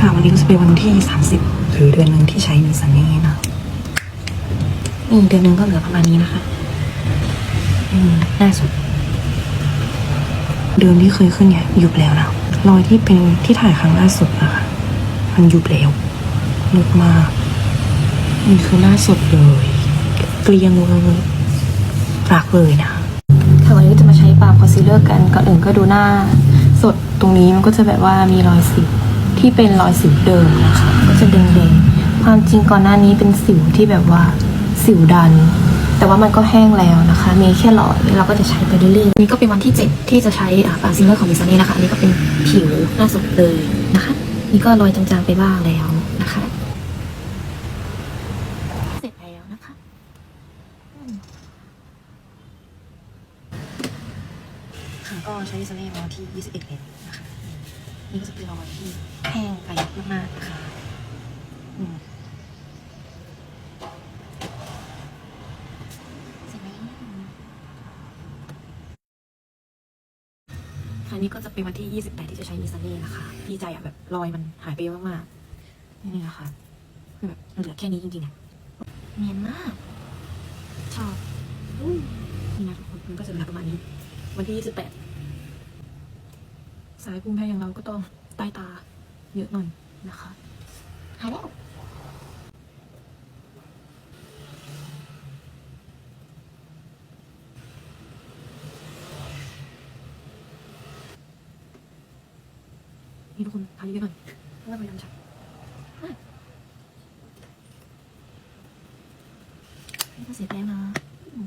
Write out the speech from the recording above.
ค่ะวันนี้ก็จะเป็นวันที่ 30 คือเดือนหนึ่งที่ใช้มีสันนี่นะอีกเดือนหนึ่งก็เหลือประมาณนี้นะคะ อืมน่าสุด เดิมที่เคยขึ้นเนี่ยยุบแล้วนะรอยที่เป็นที่ถ่ายครั้งล่าสุดนะคะมันยุบแล้วลึกมากนี่คือล่าสุดเลย เกลียงเลยรักเลยนะค่ะวันนี้จะมาใช้ปาล์มคอนซีลเลอร์กันก่อนอื่นก็ดูหน้า สดตรงนี้มันก็จะแบบว่ามีรอยสิว ที่เป็นรอยสิวเดิมนะคะก็จะแดงๆความจริงก่อนหน้านี้เป็นสิวที่แบบว่าสิวดัน แต่ว่ามันก็แห้งแล้วนะคะ มีแค่หลอดเราก็จะใช้ไปเรื่อยๆนี่ก็เป็นวันที่ 7 ที่จะใช้อ่าปาล์มซิลเลอร์ของมิซานี่นะคะอันนี้ก็เป็นผิวหน้าสดเลยนะคะ นี่ก็รอยจางๆไปบ้างแล้วนะคะเสร็จแล้วนะคะอืมค่ะก็ใช้มิซานี่มาที่ 21เมตรนะคะ นี่ก็จะเป็นรอยที่แห้งไปมากๆนะคะอืมเสร็จแล้วนี่ก็จะเป็นวันที่ 28 ที่จะใช้มิซานี่นะคะดีใจอะแบบรอยมันหายไปเยอะมากๆนี่นะคะคือแบบเหลือแค่นี้จริงๆอะเนียนมาก ชอบนี่นะทุกคนมันก็จะเหลือประมาณนี้ วันที่ 28 สายภูมิแพ้อย่างเราก็ต้องใต้ตาเยอะหน่อยนะคะหายแล้วนี่ทุกคนทาเยอะหน่อยเพื่อไปทำชัดอะนี่ก็เสร็จแล้วนะอืม